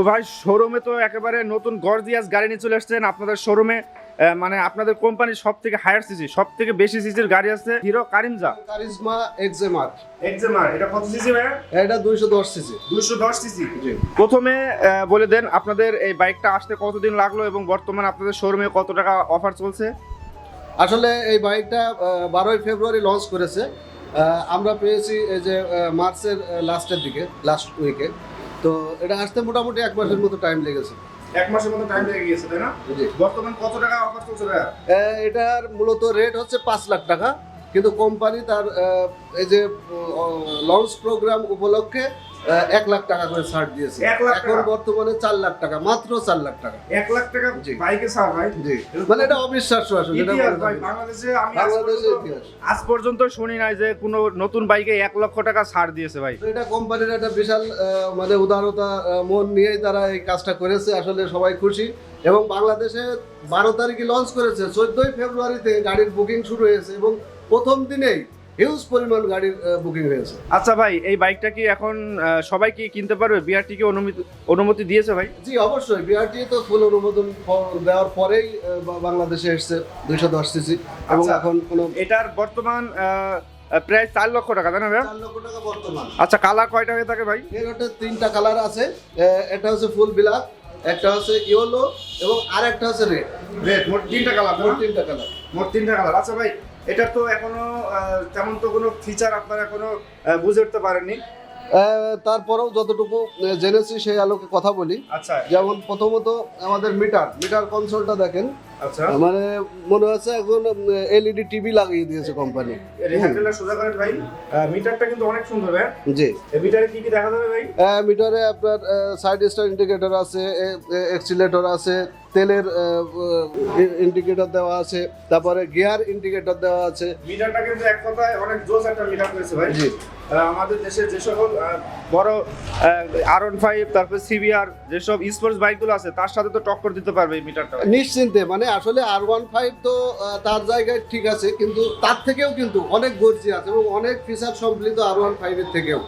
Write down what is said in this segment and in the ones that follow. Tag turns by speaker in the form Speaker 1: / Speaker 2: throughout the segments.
Speaker 1: তো ভাই শোরুমে তো একেবারে নতুন গর্জিয়াস গাড়ি নিয়ে চলে আসছেন। আপনাদের শোরুমে মানে আপনাদের কোম্পানির সব থেকে হায়ার সিসি সব থেকে বেশি সিসির গাড়ি আছে হিরো কারিমজা
Speaker 2: কারিজমা এক্সেমার
Speaker 1: এক্সেমার এটা কত সিসি ভাই
Speaker 2: এটা দুইশো দশ সিসি
Speaker 1: দুশো দশ সিসি প্রথমে বলে দেন আপনাদের এই বাইকটা আসতে কতদিন লাগল এবং বর্তমানে আপনাদের শোরুমে কত টাকা অফার চলছে?
Speaker 2: আসলে এই বাইকটা বারোই ফেব্রুয়ারি লঞ্চ করেছে। আমরা পেয়েছি এই যে মার্চের লাস্টের দিকে লাস্ট উইকে তো এটা আসতে মোটামুটি এক মাসের মতো টাইম লেগেছে।
Speaker 1: এক মাসের মতো টাইম লেগে গিয়েছে তাই না। বর্তমান কত টাকা অফার চলছে
Speaker 2: এটার মূলত রেট হচ্ছে পাঁচ লাখ টাকা। কিন্তু কোম্পানি তার এই যে লঞ্চ প্রোগ্রাম উপলক্ষে এক লাখ টাকা করে ছাড় দিয়েছে।
Speaker 1: এক লাখ
Speaker 2: এখন বর্তমানে চার লাখ টাকা মাত্র চার লাখ টাকা।
Speaker 1: এক লাখ টাকা বাইকে ছাড় ভাই?
Speaker 2: জি। মানে এটা অবিশ্বাস্য আসলে।
Speaker 1: বাংলাদেশে আমি আজ পর্যন্ত-
Speaker 2: ইতিহাস।
Speaker 1: আজ পর্যন্ত শুনি নাই যে কোনো নতুন বাইকে এক লক্ষ টাকা ছাড় দিয়েছে ভাই।
Speaker 2: তো এটা কোম্পানির একটা বিশাল মানে উদারতা মন নিয়েই তারা এই কাজটা করেছে আসলে সবাই খুশি। এবং বাংলাদেশে বারো তারিখে লঞ্চ করেছে চোদ্দই ফেব্রুয়ারিতে গাড়ির বুকিং শুরু হয়েছে এবং প্রথম দিনেই হিউজ পরিমাণ গাড়ির বুকিং হয়েছে।
Speaker 1: আচ্ছা ভাই এই বাইকটা কি এখন সবাই কি কিনতে পারবে? বিআরটি কি অনুমতি অনুমতি দিয়েছে ভাই?
Speaker 2: জি অবশ্যই। বিআরটি তো ফুল অনুমোদন দেওয়ার পরেই বাংলাদেশে এসছে দুইশো দশ সিসি এবং
Speaker 1: আচ্ছা।
Speaker 2: এখন কোনো
Speaker 1: এটার বর্তমান প্রায় চার লক্ষ টাকা তাই না ভাই?
Speaker 2: চার লক্ষ টাকা বর্তমান।
Speaker 1: আচ্ছা কালার কয়টা হয়ে থাকে ভাই?
Speaker 2: এর তিনটা কালার আছে। একটা হচ্ছে ফুল ব্ল্যাক একটা হচ্ছে ইয়েলো এবং আর একটা হচ্ছে রেড
Speaker 1: রেড মোট তিনটা কালার
Speaker 2: তিনটা কালার
Speaker 1: মোট তিনটা কালার আচ্ছা ভাই এটা তো এখনও তেমন তো কোনো ফিচার আপনারা এখনও বুঝে উঠতে পারেননি।
Speaker 2: তারপরেও যতটুকু জেনেছি সেই আলোকে কথা বলি।
Speaker 1: আচ্ছা।
Speaker 2: যেমন প্রথমত আমাদের মিটার মিটার কনসোলটা দেখেন।
Speaker 1: আচ্ছা।
Speaker 2: মানে মনে হচ্ছে এখন এলইডি টিভি লাগিয়ে দিয়েছে কোম্পানি
Speaker 1: সোজা করেন ভাই। মিটারটা কিন্তু অনেক সুন্দর ভাই
Speaker 2: জি।
Speaker 1: মিটারে কি কি দেখা যাবে ভাই?
Speaker 2: মিটারে আপনার সাইড স্টার ইন্ডিকেটর আছে এক্সিলেটর আছে তেলের ইন্ডিকেটর দেওয়া আছে তারপরে গিয়ার ইন্ডিকেটর দেওয়া আছে।
Speaker 1: মিটারটা কিন্তু এক কথায় অনেক জোস একটা মিটার করেছে ভাই।
Speaker 2: জি।
Speaker 1: আমাদের দেশে যে সকল বড় আর ওয়ান ফাইভ তারপর সিবিআর যেসব স্পোর্টস বাইকগুলো আছে তার সাথে তো টক্কর দিতে পারবে এই মিটারটা
Speaker 2: নিশ্চিন্তে মানে আসলে আর ওয়ান ফাইভ তো তার জায়গায় ঠিক আছে কিন্তু তার থেকেও কিন্তু অনেক গর্জি আছে এবং অনেক ফিচার সম্মিলিত আর ওয়ান ফাইভের থেকেও।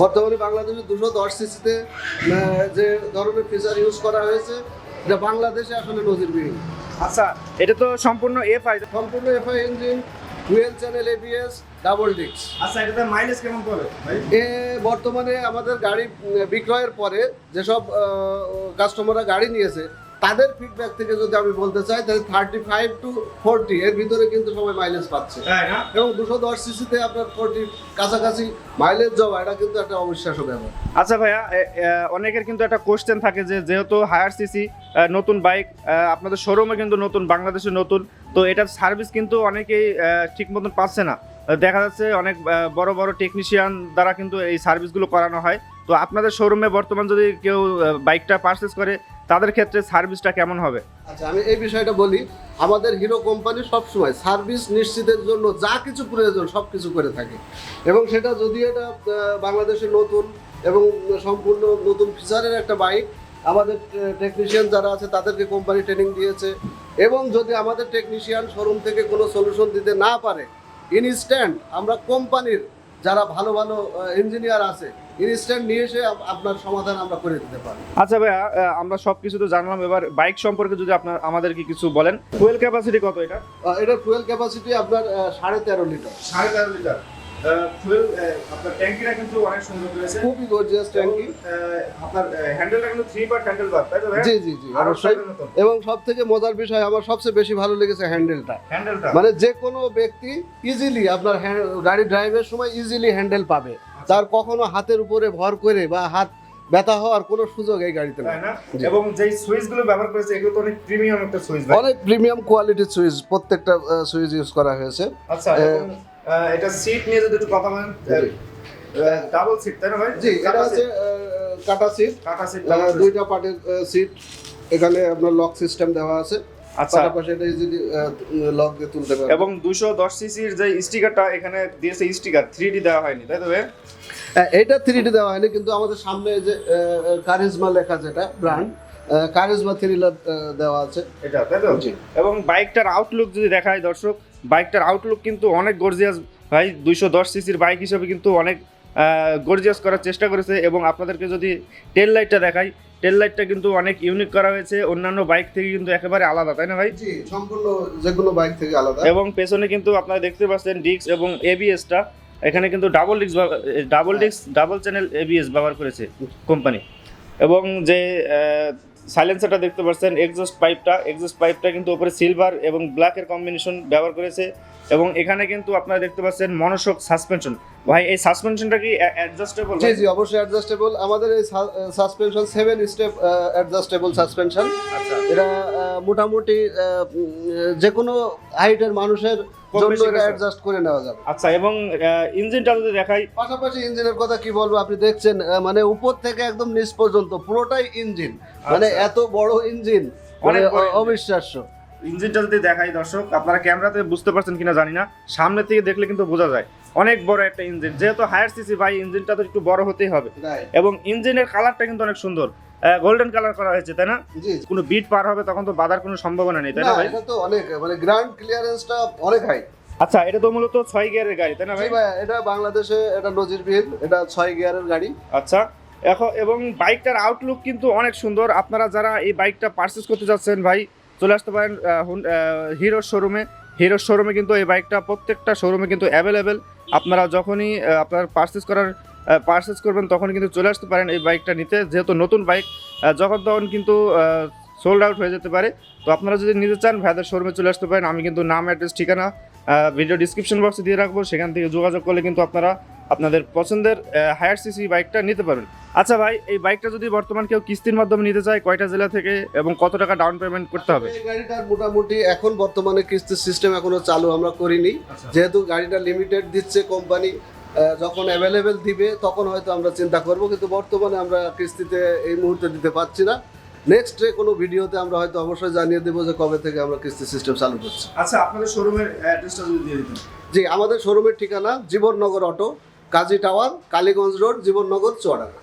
Speaker 2: বর্তমানে বাংলাদেশে দুশো দশ সিসিতে যে ধরনের ফিচার ইউজ করা হয়েছে এটা বাংলাদেশে আসলে নজিরবিহীন।
Speaker 1: আচ্ছা এটা তো সম্পূর্ণ এফ আই
Speaker 2: সম্পূর্ণ FI engine dual channel ABS double ডিক্স
Speaker 1: আচ্ছা এটাতে মাইলেজ কেমন পড়ে
Speaker 2: এ বর্তমানে আমাদের গাড়ি বিক্রয়ের পরে যেসব কাস্টমাররা গাড়ি নিয়েছে তাদের ফিডব্যাক থেকে যদি আমি বলতে চাই তাহলে থার্টি ফাইভ টু ফোরটি এর ভিতরে কিন্তু সবাই মাইলেজ পাচ্ছে। এবং দুশো দশ সিসিতে আপনার ফোরটি কাছাকাছি মাইলেজ যাওয়া এটা কিন্তু একটা অবিশ্বাস্য ব্যাপার।
Speaker 1: আচ্ছা ভাইয়া অনেকের কিন্তু একটা কোশ্চেন থাকে যে যেহেতু হায়ার সিসি নতুন বাইক আপনাদের শোরুমে কিন্তু নতুন বাংলাদেশে নতুন তো এটার সার্ভিস কিন্তু অনেকেই ঠিক মতন পাচ্ছে না। দেখা যাচ্ছে অনেক বড় বড় টেকনিশিয়ান দ্বারা কিন্তু এই সার্ভিসগুলো করানো হয়। তো আপনাদের শোরুমে বর্তমান যদি কেউ বাইকটা পারচেস করে তাদের ক্ষেত্রে সার্ভিসটা কেমন হবে?
Speaker 2: আচ্ছা আমি এই বিষয়টা বলি। আমাদের হিরো কোম্পানি সবসময় সার্ভিস নিশ্চিতের জন্য যা কিছু প্রয়োজন সব কিছু করে থাকে। এবং সেটা যদি এটা আহ, বাংলাদেশে নতুন এবং সম্পূর্ণ নতুন ফিচারের একটা বাইক আমাদের টেকনিশিয়ান যারা আছে তাদেরকে কোম্পানি ট্রেনিং দিয়েছে। এবং যদি আমাদের টেকনিশিয়ান শোরুম থেকে কোনো সলিউশন দিতে না পারে ইনস্ট্যান্ট আমরা কোম্পানির যারা ভালো ভালো ইঞ্জিনিয়ার আছে ইনস্ট্যান্ট নিয়ে এসে আপনার সমাধান আমরা করে দিতে পারি।
Speaker 1: আচ্ছা ভাইয়া আমরা সব কিছু তো জানলাম। এবার বাইক সম্পর্কে যদি আপনার আমাদেরকে কিছু বলেন। ফুয়েল ক্যাপাসিটি কত এটা?
Speaker 2: এটা এটার ফুয়েল ক্যাপাসিটি আপনার সাড়ে তেরো লিটার।
Speaker 1: সাড়ে তেরো লিটার। ফুয়েল আপনার ট্যাঙ্কিটা কিন্তু অনেক সুন্দর রয়েছে
Speaker 2: খুবই গর্জিয়াস ট্যাঙ্কি
Speaker 1: আপনার হ্যান্ডেলটা কিন্তু থ্রি পার্ট হ্যান্ডেল বার তাই তো
Speaker 2: জি জি জি অবশ্যই। এবং সব থেকে মজার বিষয় আমার সবচেয়ে বেশি ভালো লেগেছে হ্যান্ডেলটা
Speaker 1: হ্যান্ডেলটা
Speaker 2: মানে যে কোনো ব্যক্তি ইজিলি আপনার গাড়ি ড্রাইভের সময় ইজিলি হ্যান্ডেল পাবে। তার কখনো হাতের উপরে ভর করে বা হাত ব্যথা হওয়ার কোনো সুযোগ এই গাড়িতে
Speaker 1: না? এবং যেই সুইচগুলো ব্যবহার করেছে এগুলো তো অনেক প্রিমিয়াম একটা সুইচ
Speaker 2: অনেক প্রিমিয়াম কোয়ালিটির সুইচ প্রত্যেকটা সুইচ ইউজ করা হয়েছে।
Speaker 1: আচ্ছা এটা সিট নিয়ে যদি একটু কথা বলেন ডাবল সিট তাই না ভাই?
Speaker 2: জি এটা হচ্ছে কাটা সিট
Speaker 1: কাটা সিট
Speaker 2: দুইটা পার্টের সিট এখানে আপনার লক সিস্টেম দেওয়া আছে।
Speaker 1: আচ্ছা।
Speaker 2: পাশাপাশি এটা ইজিলি লক দিয়ে তুলতে পারবে
Speaker 1: এবং দুশো দশ সিসির যে স্টিকারটা এখানে দিয়েছে স্টিকার থ্রি ডি দেওয়া হয়নি তাই তো ভাই?
Speaker 2: হ্যাঁ, এটা থ্রি ডি দেওয়া হয়নি কিন্তু আমাদের সামনে যে কারিজমা লেখা যেটা ব্র্যান্ড কারিজমা থ্রিলার দেওয়া আছে।
Speaker 1: এটা তাই তো? এবং বাইকটার আউটলুক যদি দেখায় দর্শক বাইকটার আউটলুক কিন্তু অনেক গর্জিয়াস ভাই। দুইশো দশ সিসির বাইক হিসেবে কিন্তু অনেক গর্জিয়াস করার চেষ্টা করেছে। এবং আপনাদেরকে যদি টেল লাইটটা দেখাই টেল লাইটটা কিন্তু অনেক ইউনিক করা হয়েছে। অন্যান্য বাইক থেকে কিন্তু একেবারে আলাদা তাই না ভাই?
Speaker 2: সম্পূর্ণ যে কোনো বাইক থেকে আলাদা।
Speaker 1: এবং পেছনে কিন্তু আপনারা দেখতে পাচ্ছেন ডিস্ক এবং এবিএসটা এখানে কিন্তু double disc double disc double channel ABS ব্যবহার করেছে কোম্পানি এবং যে সাইলেন্সারটা দেখতে পাচ্ছেন এক্সস্ট পাইপটা এক্সস্ট পাইপটা কিন্তু ওপরে সিলভার এবং ব্ল্যাকের কম্বিনেশন ব্যবহার করেছে। এবং এখানে কিন্তু আপনারা দেখতে পাচ্ছেন মনোশক সাসপেনশন ভাই এই সাসপেনশনটা কি অ্যাডজাস্টেবল
Speaker 2: জি জি অবশ্যই অ্যাডজাস্টেবল আমাদের এই suspension seven step adjustable suspension
Speaker 1: আচ্ছা।
Speaker 2: এটা মোটামুটি যে কোনো হাইটের মানুষের জন্য এটা অ্যাডজাস্ট করে নেওয়া যাবে।
Speaker 1: আচ্ছা এবং ইঞ্জিনটা যদি দেখাই।
Speaker 2: পাশাপাশি ইঞ্জিনের কথা কি বলব আপনি দেখছেন মানে উপর থেকে একদম নিচ পর্যন্ত পুরোটাই ইঞ্জিন মানে
Speaker 1: আচ্ছা।
Speaker 2: এত বড় ইঞ্জিন মানে। অবিশ্বাস্য।
Speaker 1: ইঞ্জিনটা যদি দেখাই দর্শক আপনারা ক্যামেরাতে বুঝতে পারছেন কিনা জানি না। সামনে থেকে দেখলে কিন্তু বোঝা যায়। অনেক বড় একটা ইঞ্জিন যেহেতু হায়ার সিসি ভাই ইঞ্জিনটা তো একটু বড় হতেই হবে। এবং ইঞ্জিনের কালারটা কিন্তু অনেক সুন্দর। গোল্ডেন কালার করা হয়েছে তাই না। কোনো বিট পার হবে তখন তো বাধার কোনো সম্ভাবনা নেই তাই
Speaker 2: না
Speaker 1: ভাই?
Speaker 2: এটা তো অনেক মানে গ্রাউন্ড ক্লিয়ারেন্সটা অনেক হাই
Speaker 1: আচ্ছা এটা তো মূলত ছয় গিয়ারের গাড়ি তাই না ভাই?
Speaker 2: ভাই এটা বাংলাদেশে এটা নজিরবিহীন এটা ছয় গিয়ারের গাড়ি।
Speaker 1: আচ্ছা এখন এবং বাইকটার আউটলুক কিন্তু অনেক সুন্দর। আপনারা যারা এই বাইকটা পারচেস করতে যাচ্ছেন ভাই চলে আসতে পারেন হিরোর শোরুমে হিরোর শোরুমে কিন্তু এই বাইকটা প্রত্যেকটা শোরুমে কিন্তু অ্যাভেলেবেল আপনারা যখনই আপনার পারচেস করার পারচেস করবেন তখন কিন্তু চলে আসতে পারেন এই বাইকটা নিতে। যেহেতু নতুন বাইক যখন তখন কিন্তু সোল্ড আউট হয়ে যেতে পারে। তো আপনারা যদি নিতে চান, ভাইদের শোরুমে চলে আসতে পারেন। আমি কিন্তু নাম অ্যাড্রেস ঠিকানা ভিডিও ডিসক্রিপশন বক্সে দিয়ে রাখব। সেখান থেকে যোগাযোগ করলে কিন্তু আপনারা আপনাদের পছন্দের হায়ার সিসি বাইকটা নিতে পারবেন। আচ্ছা ভাই এই বাইকটা যদি বর্তমান কেউ কিস্তির মাধ্যমে নিতে চায় কয়টা জেলা থেকে এবং কত টাকা ডাউন পেমেন্ট করতে হবে?
Speaker 2: এই গাড়িটার মোটামুটি এখন বর্তমানে কিস্তির সিস্টেম এখনও চালু আমরা করিনি। যেহেতু গাড়িটা লিমিটেড দিচ্ছে কোম্পানি যখন অ্যাভেলেবেল দিবে তখন হয়তো আমরা চিন্তা করব কিন্তু বর্তমানে আমরা কিস্তিতে এই মুহূর্তে দিতে পারছি না। নেক্সট কোনো ভিডিওতে আমরা হয়তো অবশ্যই জানিয়ে দেবো যে কবে থেকে আমরা কিস্তি সিস্টেম চালু করছি।
Speaker 1: আচ্ছা আপনাদের শোরুমের অ্যাড্রেসটা যদি দিয়ে দিতেন।
Speaker 2: জি আমাদের শোরুমের ঠিকানা Jibannagar auto Kazi tower Kaliganj road Jibannagar Chuadanga.